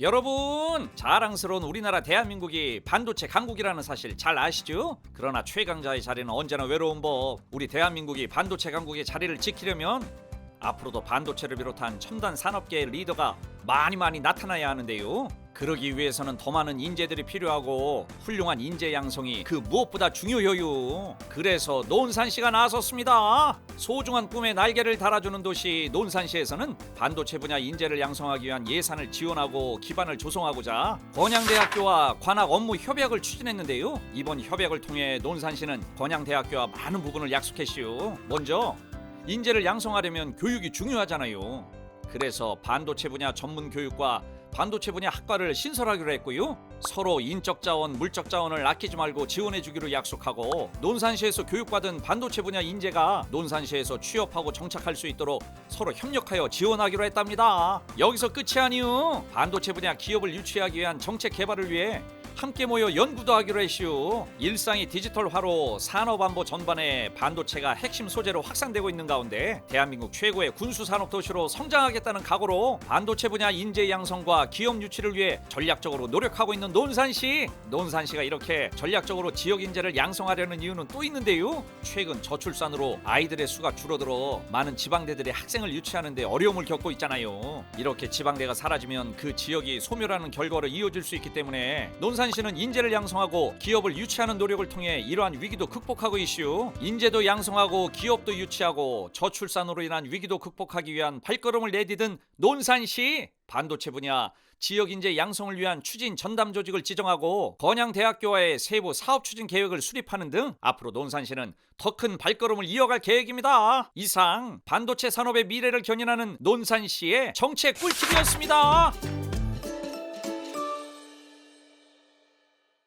여러분 자랑스러운 우리나라 대한민국이 반도체 강국이라는 사실 잘 아시죠? 그러나 최강자의 자리는 언제나 외로운 법 우리 대한민국이 반도체 강국의 자리를 지키려면 앞으로도 반도체를 비롯한 첨단 산업계의 리더가 많이 많이 나타나야 하는데요. 그러기 위해서는 더 많은 인재들이 필요하고 훌륭한 인재 양성이 그 무엇보다 중요해요. 그래서 논산시가 나섰습니다. 소중한 꿈에 날개를 달아주는 도시 논산시에서는 반도체 분야 인재를 양성하기 위한 예산을 지원하고 기반을 조성하고자 건양대학교와 관악 업무 협약을 추진했는데요. 이번 협약을 통해 논산시는 건양대학교와 많은 부분을 약속했시요. 먼저 인재를 양성하려면 교육이 중요하잖아요. 그래서 반도체 분야 전문 교육과 반도체 분야 학과를 신설하기로 했고요. 서로 인적 자원, 물적 자원을 아끼지 말고 지원해 주기로 약속하고 논산시에서 교육받은 반도체 분야 인재가 논산시에서 취업하고 정착할 수 있도록 서로 협력하여 지원하기로 했답니다. 여기서 끝이 아니요. 반도체 분야 기업을 유치하기 위한 정책 개발을 위해 함께 모여 연구도 하기로 했슈. 일상이 디지털화로 산업 안보 전반에 반도체가 핵심 소재로 확산되고 있는 가운데 대한민국 최고의 군수 산업 도시로 성장하겠다는 각오로 반도체 분야 인재 양성과 기업 유치를 위해 전략적으로 노력하고 있는 논산시. 논산시가 이렇게 전략적으로 지역 인재를 양성하려는 이유는 또 있는데요. 최근 저출산으로 아이들의 수가 줄어들어 많은 지방대들이 학생을 유치하는데 어려움을 겪고 있잖아요. 이렇게 지방대가 사라지면 그 지역이 소멸하는 결과로 이어질 수 있기 때문에 논산 시는 인재를 양성하고 기업을 유치하는 노력을 통해 이러한 위기도 극복하고 있슈. 인재도 양성하고 기업도 유치하고 저출산으로 인한 위기도 극복하기 위한 발걸음을 내디딘 논산시 반도체 분야 지역 인재 양성을 위한 추진 전담 조직을 지정하고 건양대학교와의 세부 사업 추진 계획을 수립하는 등 앞으로 논산시는 더 큰 발걸음을 이어갈 계획입니다. 이상 반도체 산업의 미래를 견인하는 논산시의 정책 꿀팁이었습니다.